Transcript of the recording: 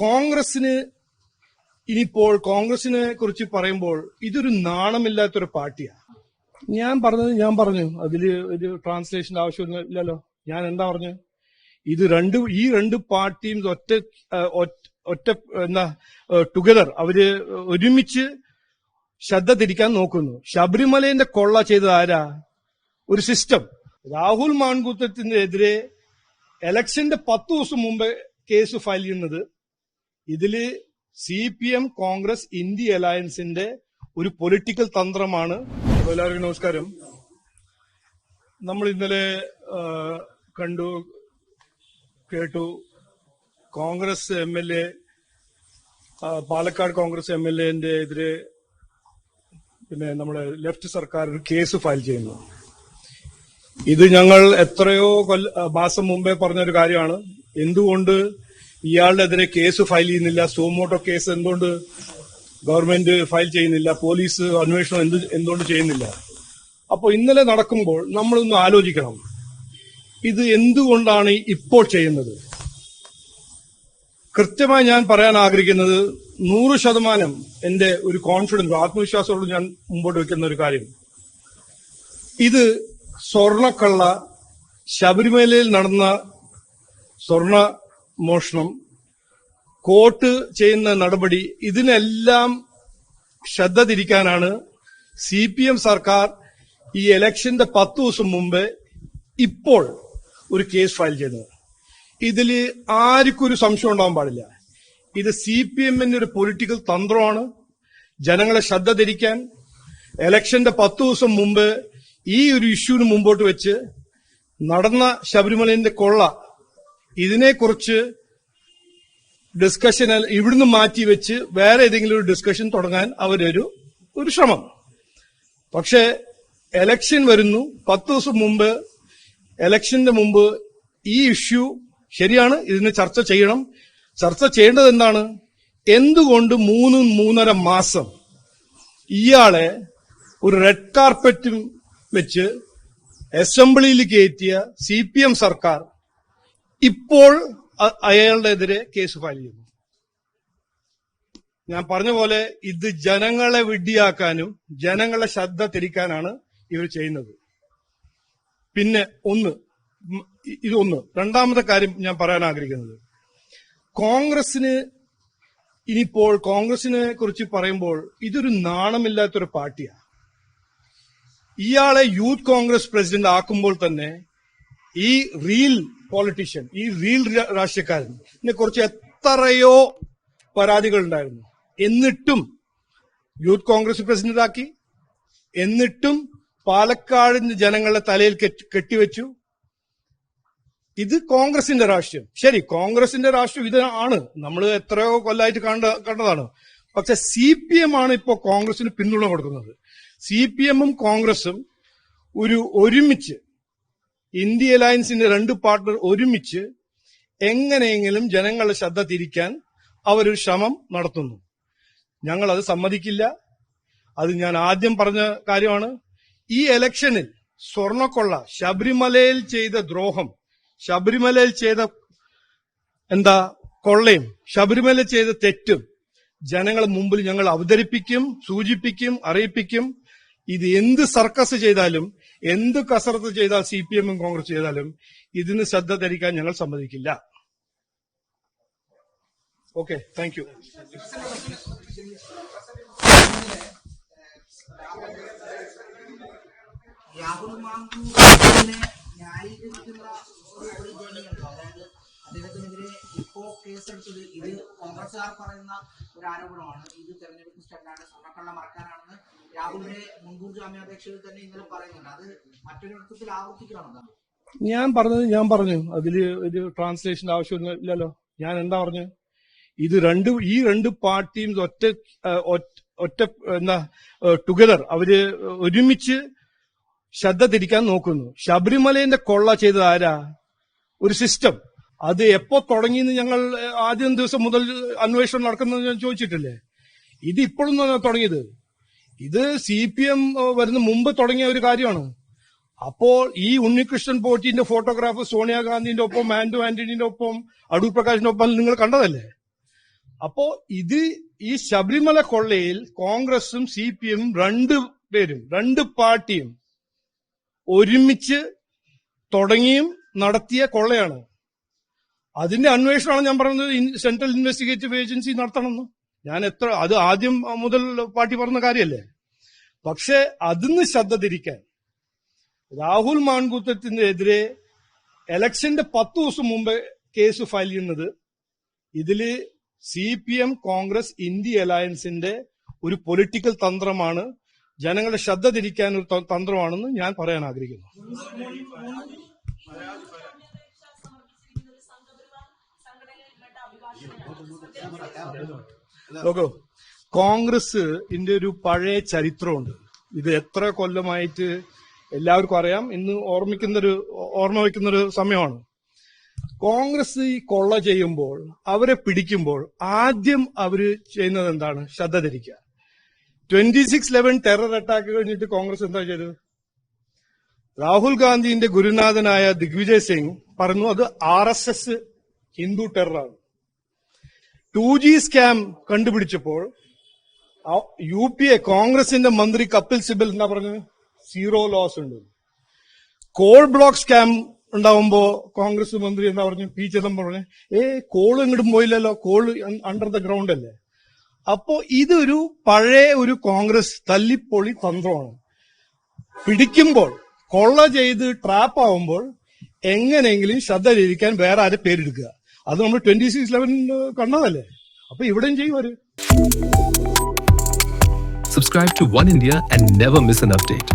കോൺഗ്രസിന് ഇനിയിപ്പോൾ കോൺഗ്രസിനെ കുറിച്ച് പറയുമ്പോൾ ഇതൊരു നാണമില്ലാത്തൊരു പാർട്ടിയാണ്. ഞാൻ പറഞ്ഞത് ഞാൻ പറഞ്ഞു. അതിൽ ഒരു ട്രാൻസ്ലേഷൻ ആവശ്യമില്ലല്ലോ. ഞാൻ എന്താ പറഞ്ഞു ഇത് രണ്ട് ഈ രണ്ട് പാർട്ടിയും ഒറ്റ ഒറ്റ- എന്താ ടുഗദർ അവർ ഒരുമിച്ച് ശ്രദ്ധ തിരിക്കാൻ നോക്കുന്നു. ശബരിമലയുടെ കൊള്ള ചെയ്തത് ആരാ? ഒരു സിസ്റ്റം രാഹുൽ മാൺകുത്തത്തിനെതിരെ എലക്ഷന്റെ പത്ത് ദിവസം മുമ്പ് കേസ് ഫയൽ ചെയ്യുന്നത് ഇതിൽ C P M Congress India അലയൻസിന്റെ ഒരു പൊളിറ്റിക്കൽ തന്ത്രമാണ്. എല്ലാവർക്കും നമസ്കാരം. നമ്മൾ ഇന്നലെ കണ്ടു കേട്ടു Congress M L A Palakkad Congress M L എന്റെ എതിരെ പിന്നെ നമ്മുടെ ലെഫ്റ്റ് സർക്കാർ ഒരു കേസ് ഫയൽ ചെയ്യുന്നു. ഇത് ഞങ്ങൾ എത്രയോ കൊല്ല മാസം മുമ്പേ പറഞ്ഞൊരു കാര്യമാണ്. എന്തുകൊണ്ട് ഇയാളുടെ എതിരെ കേസ് ഫയൽ ചെയ്യുന്നില്ല. സോമോട്ടോ കേസ് എന്തുകൊണ്ട് ഗവൺമെന്റ് ഫയൽ ചെയ്യുന്നില്ല? പോലീസ് അന്വേഷണം എന്ത് എന്തുകൊണ്ട് ചെയ്യുന്നില്ല? അപ്പോൾ ഇന്നലെ നടക്കുമ്പോൾ നമ്മളൊന്ന് ആലോചിക്കണം. ഇത് എന്തുകൊണ്ടാണ് ഇപ്പോൾ ചെയ്യുന്നത്? കൃത്യമായി ഞാൻ പറയാൻ ആഗ്രഹിക്കുന്നത് നൂറ് ശതമാനം എന്റെ ഒരു കോൺഫിഡൻസ് ആത്മവിശ്വാസത്തോട് ഞാൻ മുമ്പോട്ട് വെക്കുന്ന ഒരു കാര്യം. ഇത് സ്വർണക്കള്ള ശബരിമലയിൽ നടന്ന സ്വർണ മോഷണം. കോട്ട് ചെയ്യുന്ന നടപടി ഇതിനെല്ലാം ശ്രദ്ധ തിരിക്കാനാണ് സി പി എം സർക്കാർ ഈ ഇലക്ഷന്റെ പത്ത് ദിവസം മുമ്പ് ഇപ്പോൾ ഒരു കേസ് ഫയൽ ചെയ്തത്. ഇതിൽ ആർക്കും ഒരു സംശയം ഉണ്ടാവാൻ പാടില്ല. ഇത് സി പി എമ്മിന്റെ ഒരു പൊളിറ്റിക്കൽ തന്ത്രമാണ്. ജനങ്ങളെ ശ്രദ്ധ തിരിക്കാൻ ഇലക്ഷന്റെ പത്ത് ദിവസം മുമ്പ് ഈ ഒരു ഇഷ്യൂവിന് മുമ്പോട്ട് വെച്ച് നടന്ന ശബരിമലയിന്റെ കൊള്ള ഇതിനെക്കുറിച്ച് ഡിസ്കഷൻ ഇവിടുന്ന് മാറ്റി വെച്ച് വേറെ ഏതെങ്കിലും ഒരു ഡിസ്കഷൻ തുടങ്ങാൻ അവരൊരു ഒരു ശ്രമം. പക്ഷേ എലക്ഷൻ വരുന്നു. പത്ത് ദിവസം മുമ്പ് എലക്ഷന്റെ മുമ്പ് ഈ ഇഷ്യൂ ശരിയാണ് ഇതിന് ചർച്ച ചെയ്യണം. ചർച്ച ചെയ്യേണ്ടത് എന്താണ് എന്തുകൊണ്ട് മൂന്ന് മൂന്നര മാസം ഇയാളെ ഒരു റെഡ് കാർപ്പറ്റും വെച്ച് അസംബ്ലിയിൽ കയറ്റിയ സി സർക്കാർ ഇപ്പോൾ അയാളുടെ എതിരെ കേസ് ഫയൽ ചെയ്യുന്നു. ഞാൻ പറഞ്ഞ പോലെ ഇത് ജനങ്ങളെ വിഡ്ഢിയാക്കാനും ജനങ്ങളെ ശ്രദ്ധ തിരിക്കാനാണ് ഇവർ ചെയ്യുന്നത്. പിന്നെ ഒന്ന് ഇതൊന്ന്. രണ്ടാമത്തെ കാര്യം ഞാൻ പറയാൻ ആഗ്രഹിക്കുന്നത്. കോൺഗ്രസിന് ഇനിയിപ്പോൾ കോൺഗ്രസിനെ കുറിച്ച് പറയുമ്പോൾ ഇതൊരു നാണമില്ലാത്തൊരു പാർട്ടിയാണ്. ഇയാളെ യൂത്ത് കോൺഗ്രസ് പ്രസിഡന്റ് ആക്കുമ്പോൾ തന്നെ ഈ റീൽ പോളിറ്റീഷ്യൻ ഈ റീൽ രാഷ്ട്രീയക്കാരൻ ഇതിനെ കുറിച്ച് എത്രയോ പരാതികൾ ഉണ്ടായിരുന്നു. എന്നിട്ടും യൂത്ത് കോൺഗ്രസ് പ്രസിഡന്റ് ആക്കി എന്നിട്ടും പാലക്കാടിന്റെ ജനങ്ങളുടെ തലയിൽ കെട്ടി- കെട്ടിവെച്ചു. ഇത് കോൺഗ്രസിന്റെ രാഷ്ട്രീയം. ശരി കോൺഗ്രസിന്റെ രാഷ്ട്രീയം ഇതാണ് നമ്മൾ എത്രയോ കൊല്ലായിട്ട് കണ്ട കണ്ടതാണ്. പക്ഷെ സി പി എം ആണ് ഇപ്പോൾ കോൺഗ്രസിന് പിന്തുണ കൊടുക്കുന്നത്. സി പി എമ്മും കോൺഗ്രസും ഒരു ഒരുമിച്ച് ഇന്ത്യ അലയൻസിന്റെ രണ്ട് പാർട്ണർ ഒരുമിച്ച് എങ്ങനെയെങ്കിലും ജനങ്ങളുടെ ശ്രദ്ധ തിരിക്കാൻ അവരൊരു ശ്രമം നടത്തുന്നു. ഞങ്ങൾ അത് സമ്മതിക്കില്ല. അത് ഞാൻ ആദ്യം പറഞ്ഞ കാര്യമാണ്. ഈ ഇലക്ഷനിൽ സ്വർണക്കൊള്ള ശബരിമലയിൽ ചെയ്ത ദ്രോഹം ശബരിമലയിൽ ചെയ്ത എന്താ കൊള്ളയും ശബരിമല ചെയ്ത തെറ്റും ജനങ്ങളെ മുമ്പിൽ ഞങ്ങൾ അവതരിപ്പിക്കും സൂചിപ്പിക്കും അറിയിപ്പിക്കും. ഇത് എന്ത് സർക്കസ് ചെയ്താലും എന്ത് കസരത്ത് ചെയ്താൽ സി പി എമ്മും കോൺഗ്രസ് ചെയ്താലും ഇതിന് ശ്രദ്ധ ധരിക്കാൻ ഞങ്ങൾ സമ്മതിക്കില്ല. ഓക്കെ താങ്ക് യു രാഹുൽ അതായത് അദ്ദേഹത്തിനെതിരെ ഇപ്പോ കേസെടുത്തത് ഇത് കോൺഗ്രസുകാർ പറയുന്ന ഒരു ആരോപണമാണ്. ഇത് തെരഞ്ഞെടുപ്പ് സ്റ്റണ്ടാണ് സ്വർണക്കള്ള മറക്കാനാണെന്ന് രാഹുലിന്റെ മുൻകൂർ ജാമ്യാപേക്ഷയിൽ തന്നെ ഇന്നലെ പറയുന്നുണ്ട്. അത് മറ്റൊരു അർത്ഥത്തിൽ ഞാൻ പറഞ്ഞത് ഞാൻ പറഞ്ഞു. അതിൽ ഒരു ട്രാൻസ്ലേഷൻ ആവശ്യമില്ലല്ലോ ഞാൻ എന്താ പറഞ്ഞു ഇത് രണ്ട് ഈ രണ്ട് പാർട്ടിയും ഒറ്റ- ഒറ്റ എന്താ ടുഗദർ അവർ ഒരുമിച്ച് ശ്രദ്ധ തിരിക്കാൻ നോക്കുന്നു. ശബരിമലയുടെ കൊള്ള ചെയ്തത് ആരാ? ഒരു സിസ്റ്റം അത് എപ്പോ തുടങ്ങിയെന്ന് ഞങ്ങൾ ആദ്യം ദിവസം മുതൽ അന്വേഷണം നടക്കുന്നത് ഞാൻ ചോദിച്ചിട്ടില്ലേ? ഇത് ഇപ്പോഴൊന്നും തുടങ്ങിയത്. ഇത് സി പി എം വരുന്ന മുമ്പ് തുടങ്ങിയ ഒരു കാര്യമാണ്. അപ്പോൾ ഈ ഉണ്ണികൃഷ്ണൻ പോറ്റിന്റെ ഫോട്ടോഗ്രാഫ് സോണിയാഗാന്ധിന്റെ ഒപ്പം ആന്റു ആന്റണിന്റെ ഒപ്പം അടൂർ പ്രകാശിന്റെ ഒപ്പം നിങ്ങൾ കണ്ടതല്ലേ? അപ്പോ ഇത് ഈ ശബരിമല കൊള്ളയിൽ കോൺഗ്രസും സി പി എമ്മും രണ്ട് പേരും രണ്ട് പാർട്ടിയും ഒരുമിച്ച് തുടങ്ങിയും നടത്തിയ കൊള്ളയാണ്. അതിന്റെ അന്വേഷണമാണ് ഞാൻ പറയുന്നത് സെൻട്രൽ ഇൻവെസ്റ്റിഗേറ്റീവ് ഏജൻസി നടത്തണമെന്ന്. ഞാൻ എത്ര അത് ആദ്യം മുതൽ പാർട്ടി പറഞ്ഞ കാര്യമല്ലേ? പക്ഷെ അതിന്ന് ശ്രദ്ധ തിരിക്കാൻ രാഹുൽ മാൺകൂത്തത്തിനെതിരെ എലക്ഷന്റെ പത്ത് ദിവസം മുമ്പ് കേസ് ഫയൽ ചെയ്യുന്നത് ഇതിൽ C P M Congress India അലയൻസിന്റെ ഒരു പൊളിറ്റിക്കൽ തന്ത്രമാണ്. ജനങ്ങളുടെ ശ്രദ്ധ തിരിക്കാൻ ഒരു തന്ത്രമാണെന്ന് ഞാൻ പറയാൻ ആഗ്രഹിക്കുന്നു. നോക്കൂ കോൺഗ്രസ് ഇന്റെ ഒരു പഴയ ചരിത്രമുണ്ട്. ഇത് എത്ര കൊല്ലമായിട്ട് എല്ലാവർക്കും അറിയാം. ഇന്ന് ഓർമ്മിക്കുന്നൊരു ഓർമ്മ വയ്ക്കുന്നൊരു സമയമാണ്. കോൺഗ്രസ് ഈ കൊള്ള ചെയ്യുമ്പോൾ അവരെ പിടിക്കുമ്പോൾ ആദ്യം അവർ ചെയ്യുന്നത് എന്താണ്? ശ്രദ്ധ തിരിക്കുക. Twenty six eleven terror attack കഴിഞ്ഞിട്ട് കോൺഗ്രസ് എന്താ ചെയ്തത്? രാഹുൽ ഗാന്ധിന്റെ ഗുരുനാഥനായ ദിഗ്വിജയ് സിംഗ് പറഞ്ഞു അത് ആർ എസ് എസ് ഹിന്ദു ടെററാണ്. ടു ജി സ്കാം കണ്ടുപിടിച്ചപ്പോൾ യു പി എ കോൺഗ്രസിന്റെ മന്ത്രി കപിൽ സിബൽ എന്താ പറഞ്ഞത്? സീറോ ലോസ് ഉണ്ട്. കോൾ ബ്ലോക്ക് സ്കാം ഉണ്ടാവുമ്പോ കോൺഗ്രസ് മന്ത്രി എന്താ പറഞ്ഞു? പി ചിദംബരം പറഞ്ഞു ഏ കോൾ ഇങ്ങോട്ടും പോയില്ലല്ലോ കോൾ അണ്ടർ ദ ഗ്രൗണ്ട് അല്ലേ? അപ്പോ ഇതൊരു പഴയ ഒരു കോൺഗ്രസ് തല്ലിപ്പൊളി തന്ത്രമാണ്. പിടിക്കുമ്പോൾ കൊള്ള ചെയ്ത് ട്രാപ്പ് ആവുമ്പോൾ എങ്ങനെയെങ്കിലും ശ്രദ്ധ തിരിക്കാൻ വേറെ ആരെ പേരെടുക്കുക അത് നമ്മൾ ട്വന്റി സിക്സ് ലെവൻ കണ്ടതല്ലേ അപ്പൊ ഇവിടെയും ചെയ്യും അവർ Subscribe to One India and never miss an update.